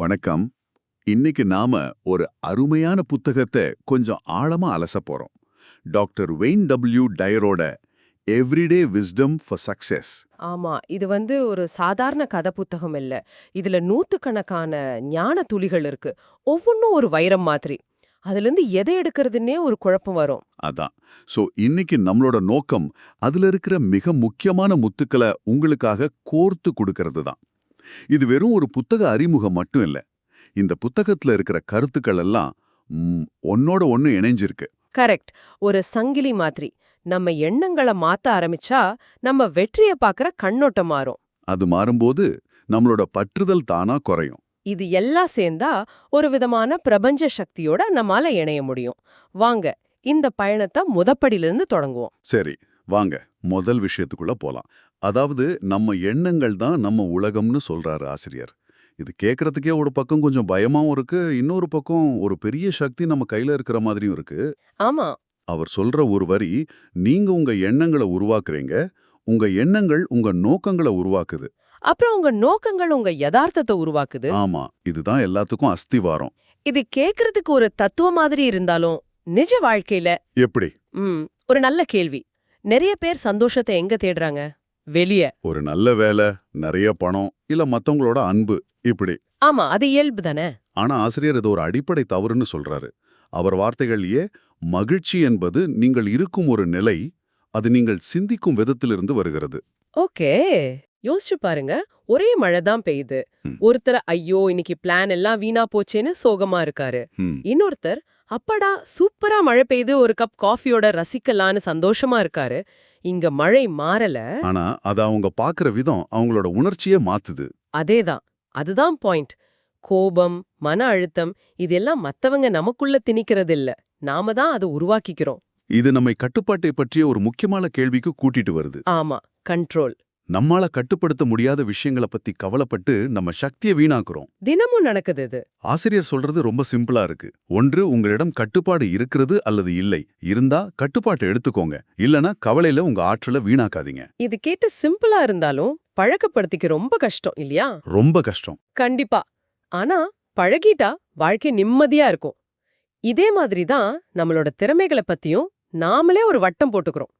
வணக்கம். இன்னைக்கு நாம ஒரு அருமையான புத்தகத்தை கொஞ்சம் ஆழமா அலச போறோம். டாக்டர் வெயின் டபிள்யூ டயரோட எவ்ரிடே விஸ்டம் ஃபார் சக்சஸ். ஆமா இது வந்து ஒரு சாதாரண கதை புத்தகம் இல்ல. இதுல நூத்துக்கணக்கான ஞான துளிகள் இருக்கு. ஒவ்வொன்றும் ஒரு வைரம் மாதிரி. அதுல இருந்து எதை எடுக்கிறதுன்னே ஒரு குழப்பம் வரும். அதான். சோ இன்னைக்கு நம்மளோட நோக்கம் அதுல இருக்கிற மிக முக்கியமான முத்துக்களை உங்களுக்காக கோர்த்து கொடுக்கறது தான் இது வெறும் ஒரு புத்தக அறிமுகம் மட்டும் இல்ல. இந்த புத்தகத்துல இருக்கிற கருத்துக்கள் எல்லாம் ஒன்னோட ஒன்னு இணைஞ்சிருக்கு. கரெக்ட். ஒரு சங்கிலி மாதிரி. நம்ம எண்ணங்களை மாத்த ஆரம்பிச்சா நம்ம வெற்றிய பாக்குற கண்ணோட்டம் மாறும். அது மாறும்போது நம்மளோட பற்றுதல் தானா குறையும். இது எல்லாம் சேர்ந்தா ஒரு விதமான பிரபஞ்ச சக்தியோட நம்மால இணைய முடியும். வாங்க இந்த பயணத்தை முதப்படியிலிருந்து தொடங்குவோம். சரி வாங்க முதல் விஷயத்துக்குள்ள போலாம். அதாவது நம்ம எண்ணங்கள் தான் நம்ம உலகம்னு சொல்றாரு ஆசிரியர். இது கேட்கறதுக்கே ஒரு பக்கம் கொஞ்சம் பயமாவும் இருக்கு இன்னொரு பக்கம் ஒரு பெரிய சக்தி நம்ம கையில இருக்கிற மாதிரியும் இருக்கு. ஆமா. அவர் சொல்ற ஒரு வரி நீங்க உங்க எண்ணங்களை உருவாக்குறீங்க உங்க எண்ணங்கள் உங்க நோக்கங்களை உருவாக்குது. அப்புறம் உங்க நோக்கங்கள் உங்க யதார்த்தத்தை உருவாக்குது. ஆமா இதுதான் எல்லாத்துக்கும் அஸ்திவாரம். இது கேக்குறதுக்கு ஒரு தத்துவ மாதிரி இருந்தாலும் நிஜ வாழ்க்கையில எப்படி? ம் ஒரு நல்ல கேள்வி. நிறைய பேர் சந்தோஷத்தை எங்க தேடுறாங்க? வெளிய. ஒரு நல்ல வேலை நிறைய பணம் இல்ல மத்தவங்களோட அன்பு இப்படி. ஆமா அது இயல்பு தானே? ஆனா ஆசிரியர் இது ஒரு அடிப்படை தவறுன்னு சொல்றாரு. அவர் வார்த்தைகள்லயே மகிழ்ச்சி என்பது நீங்கள் இருக்கும் ஒரு நிலை அது நீங்கள் சிந்திக்கும் விதத்திலிருந்து வருகிறது. ஓகே. யோசிச்சு பாருங்க. ஒரே மழை தான் பெய்யுது. ஒருத்தர் ஐயோ இன்னைக்கு பிளான் எல்லாம் வீணா போச்சேன்னு சோகமா இருக்காரு. ம், இன்னொருத்தர் அப்படா சூப்பரா மழை பெய்து ஒரு கப் காஃபியோட ரசிக்கலான்னு சந்தோஷமா இருக்காரு. இங்க மழை மாறல. ஆனா அத அவங்க பாக்குற விதம் அவங்களோட உணர்ச்சியே மாத்துது. அதேதான். அதுதான் பாயிண்ட். கோபம் மன அழுத்தம் இதெல்லாம் மத்தவங்க நமக்குள்ள திணிக்கிறது இல்ல நாம தான் அதை உருவாக்கிக்கிறோம். இது நம்மை கட்டுப்பாட்டை பற்றிய ஒரு முக்கியமான கேள்விக்கு கூட்டிட்டு வருது. ஆமா கண்ட்ரோல் நம்மால கட்டுப்படுத்த முடியாத விஷயங்களை பத்தி கவலைப்பட்டு நம்ம சக்தியை வீணாக்குறோம். தினமும் நடக்குது இது. ஆசிரியர் சொல்றது ரொம்ப சிம்பிளா இருக்கு. ஒன்று உங்களிடம் கட்டுப்பாடு இருக்கிறது அல்லது இல்லை. இருந்தா கட்டுப்பாட்டை எடுத்துக்கோங்க. இல்லனா கவலையில உங்க ஆற்றலை வீணாக்காதீங்க. இது கேட்டு சிம்பிளா இருந்தாலும் பழக்கப்படுத்திக்க ரொம்ப கஷ்டம் இல்லையா? ரொம்ப கஷ்டம். கண்டிப்பா. ஆனா பழகிட்டா வாழ்க்கை நிம்மதியா இருக்கும். இதே மாதிரி தான் நம்மளோட திறமைகளை பத்தியும் நாமளே ஒரு வட்டம் போட்டுக்கிறோம்.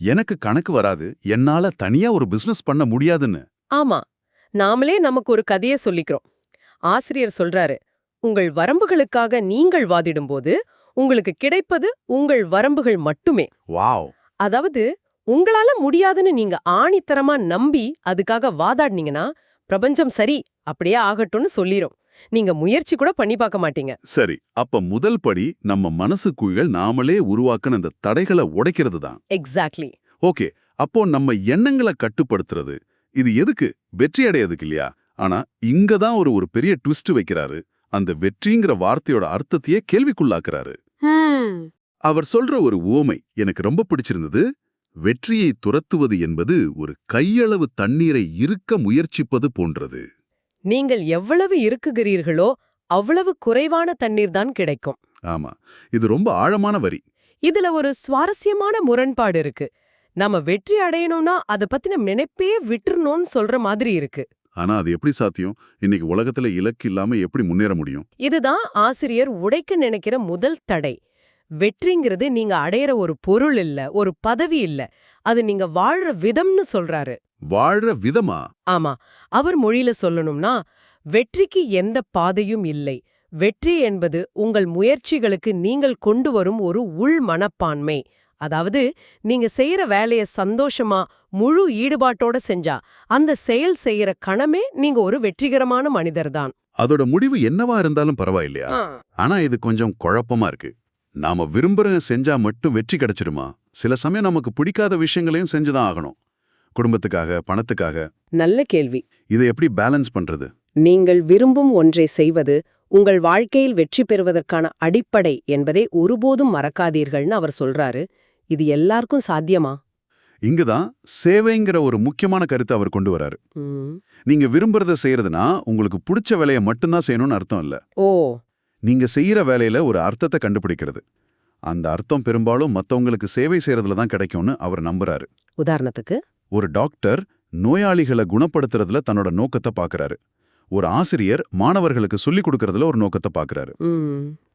எனக்கு கணக்கு வராது. என்னால தனியா ஒரு பிசினஸ் பண்ண முடியாதுன்னு. ஆமா. நாமளே நமக்கு ஒரு கதையை சொல்லிக்கிறோம். ஆசிரியர் சொல்றாரு உங்கள் வரம்புகளுக்காக நீங்கள் வாதிடும்போது உங்களுக்கு கிடைப்பது உங்கள் வரம்புகள் மட்டுமே. வாவ். அதாவது உங்களால முடியாதுன்னு நீங்க ஆணித்தரமா நம்பி அதுக்காக வாதாடினீங்கன்னா பிரபஞ்சம் சரி அப்படியே ஆகட்டும்னு சொல்லிரும். நீங்க முயற்சி கூட பண்ணி பார்க்க மாட்டீங்க. சரி அப்ப முதல் படி நம்ம மனசுக்குள்கள் நாமளே உருவாக்குன அந்த தடைகளை உடைக்கிறது தான். எக்ஸாக்ட்லி ஓகே அப்போ நம்ம எண்ணங்களை கட்டுப்படுத்துறது இது எதுக்கு? வெற்றி அடையதுக்கு இல்லையா? ஆனா இங்க தான் ஒரு ஒரு பெரிய ட்விஸ்ட் வைக்கிறாரு. அந்த வெற்றிங்கிற வார்த்தையோட அர்த்தத்தையே கேள்விக்குள்ளாக்குறாரு. அவர் சொல்ற ஒரு உவமை எனக்கு ரொம்ப பிடிச்சிருந்தது. வெற்றியை துரத்துவது என்பது ஒரு கையளவு தண்ணீரை இருக்க முயற்சிப்பது போன்றது. நீங்கள் எவ்வளவு இருக்குகிறீர்களோ அவ்வளவு குறைவான தண்ணீர் தான் கிடைக்கும். ஆமா. இது ரொம்ப ஆழமான வரி. இதுல ஒரு சுவாரஸ்யமான முரண்பாடு இருக்கு. நாம வெற்றி அடையணும்னா அத பத்தின நினைப்பே விட்டுறணும்னு சொல்ற மாதிரி இருக்கு. ஆனா அது எப்படி சாத்தியம்? இன்னைக்கு உலகத்துல இலக்கு இல்லாம எப்படி முன்னேற முடியும்? இதுதான் ஆசிரியர் உடைக்க நினைக்கிற முதல் தடை. வெற்றிங்கிறது நீங்க அடையிற ஒரு பொருள் இல்ல ஒரு பதவி இல்ல. அது நீங்க வாழ்ற விதம்னு சொல்றாரு. வாழ்ற விதமா? ஆமா. அவர் மொழியில சொல்லணும்னா வெற்றிக்கு எந்த பாதையும் இல்லை. வெற்றி என்பது உங்கள் முயற்சிகளுக்கு நீங்கள் கொண்டு வரும் ஒரு உள் மனப்பான்மை. அதாவது நீங்க செய்யற வேலைய சந்தோஷமா முழு ஈடுபாட்டோட செஞ்சா அந்த செயல் செய்யற கணமே நீங்க ஒரு வெற்றிகரமான மனிதர்தான் அதோட முடிவு என்னவா இருந்தாலும் பரவாயில்லையா? ஆனா இது கொஞ்சம் குழப்பமா இருக்கு. நாம விரும்புற செஞ்சா மட்டும் வெற்றி கிடைச்சிடுமா? சில சமயம் நமக்கு பிடிக்காத விஷயங்களையும் செஞ்சுதான் ஆகணும். குடும்பத்துக்காக பணத்துக்காக? நல்ல கேள்வி. இதை எப்படி பேலன்ஸ் பண்றது? நீங்கள் விரும்பும் ஒன்றை செய்வது உங்கள் வாழ்க்கையில் வெற்றி பெறுவதற்கான அடிப்படை என்பதை ஒருபோதும் மறக்காதீர்கள்னு அவர் சொல்றாரு. இது எல்லாருக்கும் சாத்தியமா? இங்கதான் சேவைங்கிற ஒரு முக்கியமான கருத்தை அவர் கொண்டு வராரு. நீங்க விரும்புறத செய்யறதுனா உங்களுக்கு பிடிச்ச வேலையை மட்டும்தான் செய்யணும்னு அர்த்தம் இல்ல. ஓ. நீங்க செய்யற வேலையில ஒரு அர்த்தத்தை கண்டுபிடிக்கிறது. அந்த அர்த்தம் பெரும்பாலும் மத்தவங்களுக்கு சேவை செய்யறதுல தான் கிடைக்கும்னு அவர் நம்புறாரு. உதாரணத்துக்கு? ஒரு டாக்டர் நோயாளிகளை குணப்படுத்துறதுல தன்னோட நோக்கத்தை பார்க்கறாரு ஒரு ஆசிரியர் மாணவர்களுக்கு சொல்லிக் கொடுக்கறதுல ஒரு நோக்கத்தை பார்க்கறாரு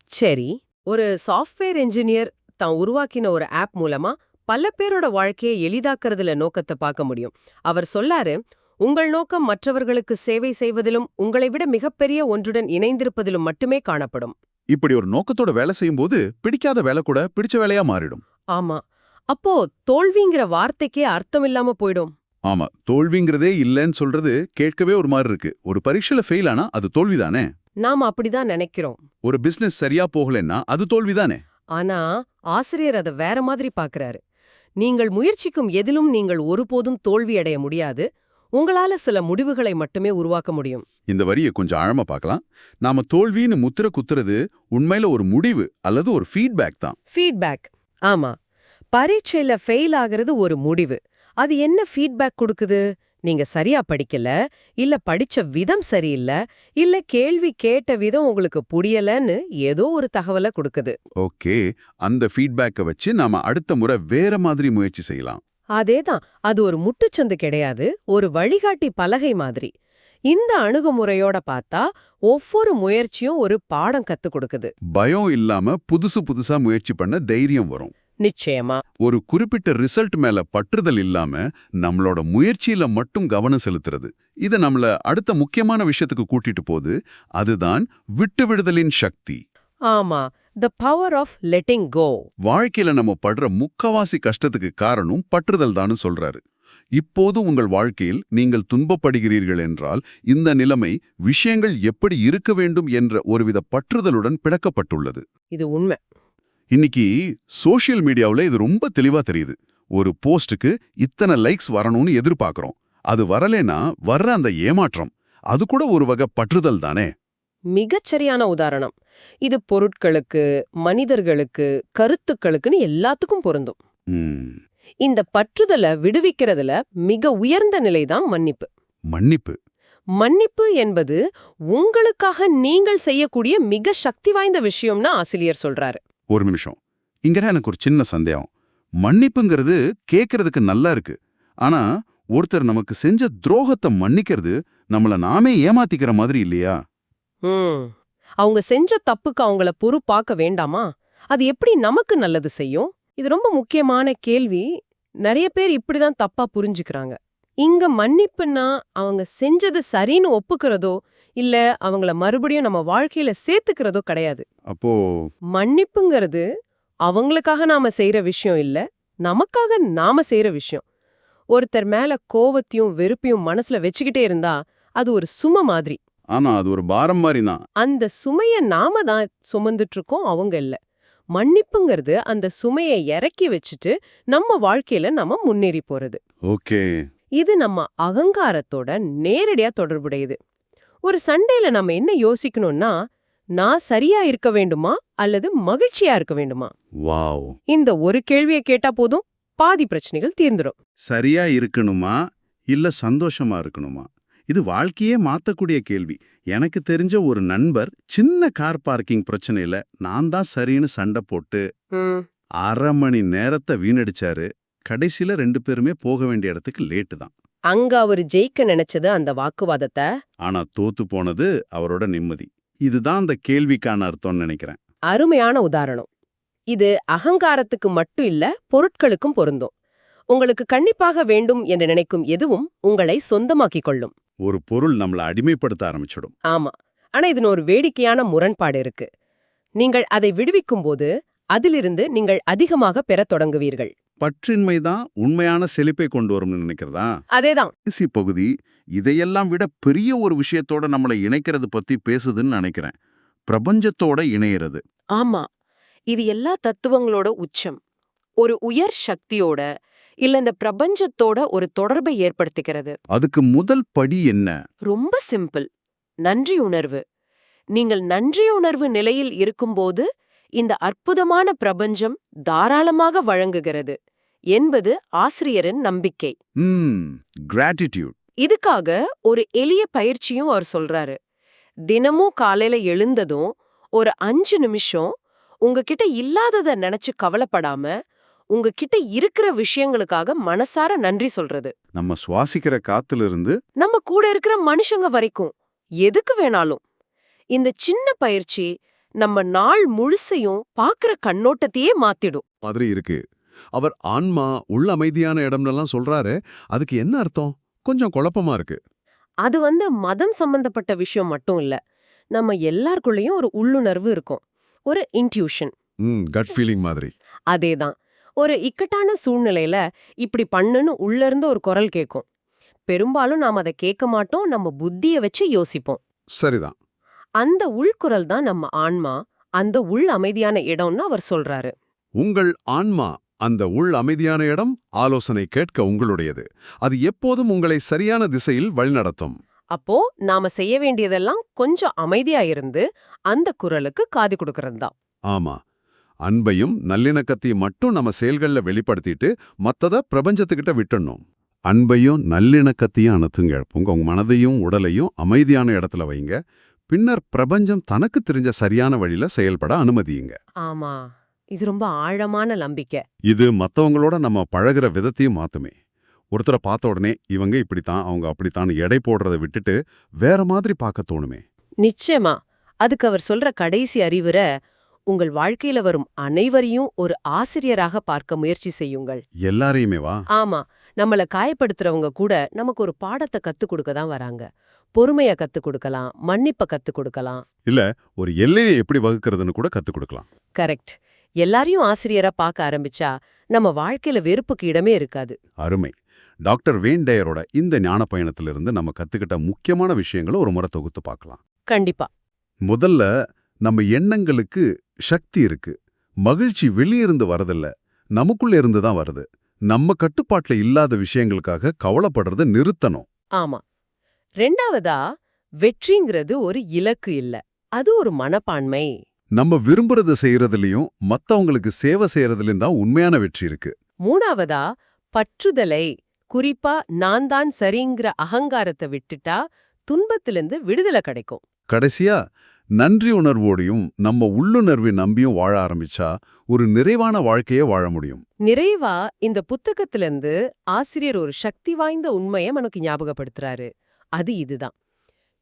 சரி. ஒரு சாஃப்ட்வேர் என்ஜினியர் தான் உருவாக்கின ஒரு ஆப் மூலமா பல பேரோட வாழ்க்கையை எளிதாக்குறதுல நோக்கத்தை பார்க்க முடியும். அவர் சொல்லாரு உங்கள் நோக்கம் மற்றவர்களுக்கு சேவை செய்வதிலும் உங்களை விட மிகப்பெரிய ஒன்றுடன் இணைந்திருப்பதிலும் மட்டுமே காணப்படும். இப்படி ஒரு நோக்கத்தோட வேலை செய்யும்போது பிடிக்காத வேலை கூட பிடிச்ச வேலையா மாறிடும். ஆமா. அப்போ தோல்விங்கிற வார்த்தைக்கே அர்த்தம் இல்லாம போயிடும். ஆமா தோல்விங்கிறதே இல்லைன்னு சொல்றது கேட்கவே ஒரு மாதிரி இருக்கு. ஒரு பரீட்சையில ஃபெயில் ஆனா அது தோல்விதானே? நாம அப்படிதான் நினைக்கிறோம். ஒரு பிசினஸ் சரியா போகலைன்னா அது தோல்விதானே? ஆனா ஆசிரியர் அதை வேற மாதிரி பார்க்கறாரு நீங்கள் முயற்சிக்கும் எதிலும் நீங்கள் ஒருபோதும் தோல்வி அடைய முடியாது. உங்களால சில முடிவுகளை மட்டுமே உருவாக்க முடியும். இந்த வரியை கொஞ்சம் ஆழமா பார்க்கலாம். நாம தோல்வின்னு முத்திர குத்துறது உண்மையில ஒரு முடிவு அல்லது ஒரு ஃபீட்பேக் தான். ஃபீட்பேக் ஆமா. பரீட்சையில ஃபெயில் ஆகிறது ஒரு முடிவு. அது என்ன ஃபீட்பேக் கொடுக்குது? நீங்க சரியா படிக்கல இல்ல படிச்ச விதம் சரியில்லை இல்ல கேள்வி கேட்ட விதம் உங்களுக்கு புரியலன்னு ஏதோ ஒரு தகவலை கொடுக்குது. ஓகே அந்த ஃபீட்பேக்கை வச்சு நாம அடுத்த முறை வேற மாதிரி முயற்சி செய்யலாம். அதேதான் அது ஒரு முட்டுச்சந்து கிடையாது ஒரு வழிகாட்டி பலகை மாதிரி. இந்த அணுகுமுறையோட பார்த்தா ஒவ்வொரு முயற்சியும் ஒரு பாடம் கத்து கொடுக்குது. பயம் இல்லாம புதுசு புதுசா முயற்சி பண்ண தைரியம் வரும். நிச்சயமா. ஒரு குறிப்பிட்ட ரிசல்ட் மேல பற்றுதல் இல்லாம நம்மளோட முயற்சியில மட்டும் கவனம் செலுத்துறது. இது நம்மள அடுத்த முக்கியமான விஷயத்துக்கு கூட்டிட்டு போகுது அதுதான் விட்டு விடுதலின் சக்தி. ஆமா the power of letting go வாழ்க்கையில நம்ம படுற முக்கவாசி கஷ்டத்துக்கு காரணம் பற்றுதல் தான்னு சொல்றாரு. இப்போது உங்கள் வாழ்க்கையில் நீங்கள் துன்பப்படுகிறீர்கள் என்றால் இந்த நிலைமை விஷயங்கள் எப்படி இருக்க வேண்டும் என்ற ஒருவித பற்றுதலுடன் பிடக்கப்பட்டுள்ளது இது உண்மை. இன்னைக்கு சோஷியல் மீடியாவுல இது ரொம்ப தெளிவா தெரியுது. ஒரு போஸ்டுக்கு இத்தனை லைக்ஸ் வரணும்னு எதிர்பார்க்கறோம். அது வரலேனா வர்ற அந்த ஏமாற்றம் அது கூட ஒரு வகை பற்றுதல் தானே? மிகச்சரியான உதாரணம். இது பொருட்களுக்கு மனிதர்களுக்கு கருத்துக்களுக்குன்னு எல்லாத்துக்கும் பொருந்தும். இந்த பற்றுதலை விடுவிக்கிறதுல மிக உயர்ந்த நிலைதான் மன்னிப்பு. மன்னிப்பு. மன்னிப்பு என்பது உங்களுக்காக நீங்கள் செய்யக்கூடிய மிக சக்தி வாய்ந்த விஷயம்னு ஆசிரியர் சொல்றாரு. ஒரு நிமிஷம். இங்கே எனக்கு ஒரு சின்ன சந்தேகம். மன்னிப்புங்கிறது கேட்கறதுக்கு நல்லா இருக்கு. ஆனா ஒருத்தர் நமக்கு செஞ்ச துரோகத்தை மன்னிக்கிறது நம்மள நாமே ஏமாத்திக்கிற மாதிரி இல்லையா? அவங்க செஞ்ச தப்புக்கு அவங்கள பொறுப்பாக்க வேண்டாமா? அது எப்படி நமக்கு நல்லது செய்யும்? இது ரொம்ப முக்கியமான கேள்வி. நிறைய பேர் இப்படிதான் தப்பா புரிஞ்சுக்கிறாங்க. இங்க மன்னிப்புன்னா அவங்க செஞ்சது சரின்னு ஒப்புக்கிறதோ இல்ல அவங்கள மறுபடியும் நம்ம வாழ்க்கையில சேர்த்துக்கிறதோ கிடையாது. அப்போ மன்னிப்புங்கிறது அவங்களுக்காக நாம செய்யற விஷயம் இல்ல நமக்காக நாம செய்யற விஷயம். ஒருத்தர் மேல கோவத்தையும் வெறுப்பையும் மனசுல வச்சுக்கிட்டே இருந்தா அது ஒரு சும மாதிரி. ஆனா அது ஒரு பாரம் மாதிரி தான். அந்த சுமைய நாம தான் சுமந்துட்டு இருக்கோம் அவங்க இல்ல. மன்னிப்புங்கிறது அந்த சுமையை இறக்கி வச்சுட்டு நம்ம வாழ்க்கையில நம்ம முன்னேறி போறது. ஓகே. இது நம்ம அகங்காரத்தோட நேரடியா தொடர்புடையது. ஒரு சண்டையில நம்ம என்ன யோசிக்கணும்னா நான் சரியா இருக்க வேண்டுமா? அல்லது மகிழ்ச்சியா இருக்க வேண்டுமா? வாவ். இந்த ஒரு கேள்வியை கேட்டா போதும் பாதி பிரச்சனைகள் தீர்ந்துடும் சரியா இருக்கணுமா? இல்ல சந்தோஷமா இருக்கணுமா? இது வாழ்க்கையே மாத்தக்கூடிய கேள்வி. எனக்கு தெரிஞ்ச ஒரு நண்பர் சின்ன கார் பார்க்கிங் பிரச்சனையில நான் தான் சரின்னு சண்டை போட்டு அரை மணி நேரத்தை வீணடிச்சாரு. கடைசியில ரெண்டு பேருமே போக வேண்டிய இடத்துக்கு லேட்டு தான். அங்க அவர் ஜெயிக்க நினைச்சது அந்த வாக்குவாதத்தை. ஆனா தோத்து போனது அவரோட நிம்மதி. இதுதான் அந்த கேள்விக்கான அர்த்தம்னு நினைக்கிறேன். அருமையான உதாரணம். இது அகங்காரத்துக்கு மட்டும் இல்ல பொருட்களுக்கும் பொருந்தும். உங்களுக்கு கண்டிப்பாக வேண்டும் என்று நினைக்கும் எதுவும் உங்களை சொந்தமாக்கிக் கொள்ளும். ஒரு பொருள் நம்மள அடிமைப்படுத்த ஆரம்பிச்சிடும். ஆமா. ஆனா இதுல ஒரு வேடிக்கையான முரண்பாடு இருக்கு. நீங்கள் அதை விடுவிக்கும்போது அதிலிருந்து நீங்கள் அதிகமாக பெறத் தொடங்குவீர்கள். பற்றின்மை தான் உண்மையான செழிப்பை கொண்டு வரும்னு நினைக்கிறதா? அதேதான். கடைசி பகுதி இதையெல்லாம் விட பெரிய ஒரு விஷயத்தோட நம்மளை இணைக்கிறது பத்தி பேசுதுன்னு நினைக்கிறேன். பிரபஞ்சத்தோட இணையிறது. ஆமா. இது எல்லா தத்துவங்களோட உச்சம். ஒரு உயர் சக்தியோட இல்ல இந்த பிரபஞ்சத்தோட ஒரு தொடர்பை ஏற்படுத்திக்கிறது. அதுக்கு முதல் படி என்ன? ரொம்ப சிம்பிள். நன்றி உணர்வு. நீங்கள் நன்றி உணர்வு நிலையில் இருக்கும்போது இந்த அற்புதமான பிரபஞ்சம் தாராளமாக வழங்குகிறது என்பது ஆசிரியரின் நம்பிக்கை. கிராட்டிடியூட் இதுக்காக ஒரு எளிய பயிற்சியும் அவர் சொல்றாரு. தினமும் காலையில எழுந்ததும் ஒரு அஞ்சு நிமிஷம் உங்ககிட்ட இல்லாதத நினைச்சு கவலைப்படாம உங்ககிட்ட இருக்கிற விஷயங்களுக்காக மனசார நன்றி சொல்றது. நம்ம சுவாசிக்கிற காத்துல இருந்து நம்ம கூட இருக்கிற மனுஷங்க வரைக்கும் எதுக்கு வேணாலும் இந்த சின்ன பயிற்சி நம்ம நாள் முழுசையும் பாக்குற கண்ணோட்டத்தையே மாத்திடும். மாதிரி இருக்கு. அவர் ஆன்மா உள் அமைதியான இடம்னெல்லாம் சொல்றாரு. அதுக்கு என்ன அர்த்தம்? கொஞ்சம் குழப்பமா இருக்கு. அது வந்து மதம் சம்பந்தப்பட்ட விஷயம் மட்டும் இல்ல. நம்ம எல்லாருக்குள்ளேயும் ஒரு உள்ளுணர்வு இருக்கும். ஒரு இன்ட்யூஷன் ம் கட் ஃபீலிங் மாதிரி. அதேதான். ஒரு இக்கட்டான சூழ்நிலையில இப்படி பண்ணுன்னு உள்ள இருந்து ஒரு குரல் கேட்கும் பெரும்பாலும் நாம் அதை கேட்க மாட்டோம். நம்ம புத்திய வச்சு யோசிப்போம். சரிதான். அந்த உள்குரல் தான் நம்ம ஆன்மா அந்த உள் அமைதியான இடம்னு அவர் சொல்றாரு. உங்கள் ஆன்மா அந்த உள் அமைதியான இடம் ஆலோசனை கேட்க உங்களுடையது. அது எப்போதும் உங்களை சரியான திசையில் வழிநடத்தும். அப்போ நாம செய்ய வேண்டியதெல்லாம் கொஞ்சம் அமைதியா இருந்து அந்த குரலுக்கு காது கொடுக்கறது தான். ஆமா. அன்பையும் நல்லிணக்கத்தையும் மட்டும் நம்ம செயல்கள்ல வெளிப்படுத்திட்டு மத்தத பிரபஞ்சத்துக்கிட்ட விட்டுடணும் அன்பையும் நல்லிணக்கத்தையும் அனுத்துங்க உங்க உங்க மனதையும் உடலையும் அமைதியான இடத்துல வைங்க. பின்னர் பிரபஞ்சம் தனக்கு தெரிஞ்ச சரியான வழியில செயல்பட அனுமதியுங்க. ஆமா. இது ரொம்ப ஆழமான நம்பிக்கை. இது மத்தவங்களோட நம்ம பழகுற விதத்தையும் மாத்துமே. ஒருத்தரை பார்த்த உடனே இவங்க இப்படித்தான் அவங்க அப்படித்தான் எடை போடுறதை விட்டுட்டு வேற மாதிரி பார்க்க தோணுமே. நிச்சயமா. அதுக்கு அவர் சொல்ற கடைசி அறிவுரை உங்கள் வாழ்க்கையில வரும் அனைவரையும் ஒரு ஆசிரியராக பார்க்க முயற்சி செய்யுங்கள். எல்லாரையுமே வா. ஆமா. நம்மள காயப்படுத்துறவங்க கூட நமக்கு ஒரு பாடத்தை கத்து கொடுக்க தான் வராங்க. பொறுமைய கத்து கொடுக்கலாம் மன்னிப்ப கத்து கொடுக்கலாம். இல்ல ஒரு எல்லையை எப்படி வகுக்கிறதுன்னு கூட கத்துக் கொடுக்கலாம். கரெக்ட். எல்லாரையும் ஆசிரியரா பார்க்க ஆரம்பிச்சா நம்ம வாழ்க்கையில வெறுப்புக்கு இடமே இருக்காது. அருமை. டாக்டர் வேண்டயரோட இந்த ஞான பயணத்திலிருந்து நம்ம கத்துக்கிட்ட முக்கியமான விஷயங்களை ஒரு முறை தொகுத்து பார்க்கலாம். கண்டிப்பா. முதல்ல நம்ம எண்ணங்களுக்கு சக்தி இருக்கு. மகிழ்ச்சி வெளியிருந்து வரதில்ல நமக்குள்ள இருந்து தான் வருது. நம்ம கட்டுப்பாட்டுல இல்லாத விஷயங்களுக்காக கவலைப்படுறத நிறுத்தணும். ஆமா. ரெண்டாவதா வெற்றிங்கிறது ஒரு இலக்கு இல்ல. அது ஒரு மனப்பான்மை. நம்ம விரும்புறத செய்யறதுலயும் மத்தவங்களுக்கு சேவை செய்யறதுலயும் தான் உண்மையான வெற்றி இருக்கு. மூணாவதா பற்றுதலை குறிப்பா நான் தான் சரிங்கிற அகங்காரத்தை விட்டுட்டா துன்பத்திலிருந்து விடுதலை கிடைக்கும். கடைசியா நன்றி உணர்வோடையும் நம்ம உள்ளுணர்வை நம்பியும் வாழ ஆரம்பிச்சா ஒரு நிறைவான வாழ்க்கையை வாழ முடியும். நிறைவா இந்த புத்தகத்திலிருந்து ஆசிரியர் ஒரு சக்தி வாய்ந்த உண்மையை நமக்கு ஞாபகப்படுத்துறாரு. அது இதுதான்.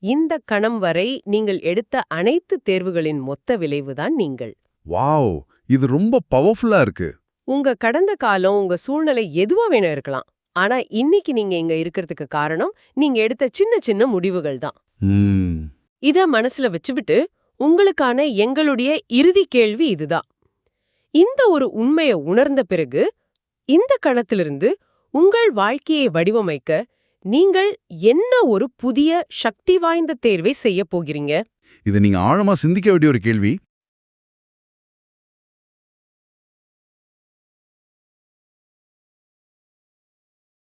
இந்த கணம் வரை நீங்கள் எடுத்த அனைத்து தேர்வுகளின் மொத்த விளைவுதான் நீங்கள். வாவ்! இது ரொம்ப பவர்ஃபுல்லா இருக்கு. உங்க கடந்த காலம் உங்க சூழ்நிலை எதுவா வேணும் இருக்கலாம். ஆனா இன்னைக்கு நீங்க இங்க இருக்கிறதுக்கு காரணம் நீங்க எடுத்த சின்ன சின்ன முடிவுகள் தான். இத மனசுல வச்சுவிட்டு உங்களுக்கான எங்களுடைய இறுதி கேள்வி இதுதான் இந்த ஒரு உண்மையை உணர்ந்த பிறகு இந்த கணத்திலிருந்து உங்கள் வாழ்க்கையை வடிவமைக்க நீங்கள் என்ன ஒரு புதிய சக்தி வாய்ந்த தேர்வை செய்ய போகிறீங்க? இது நீங்க ஆழமா சிந்திக்க வேண்டிய ஒரு கேள்வி.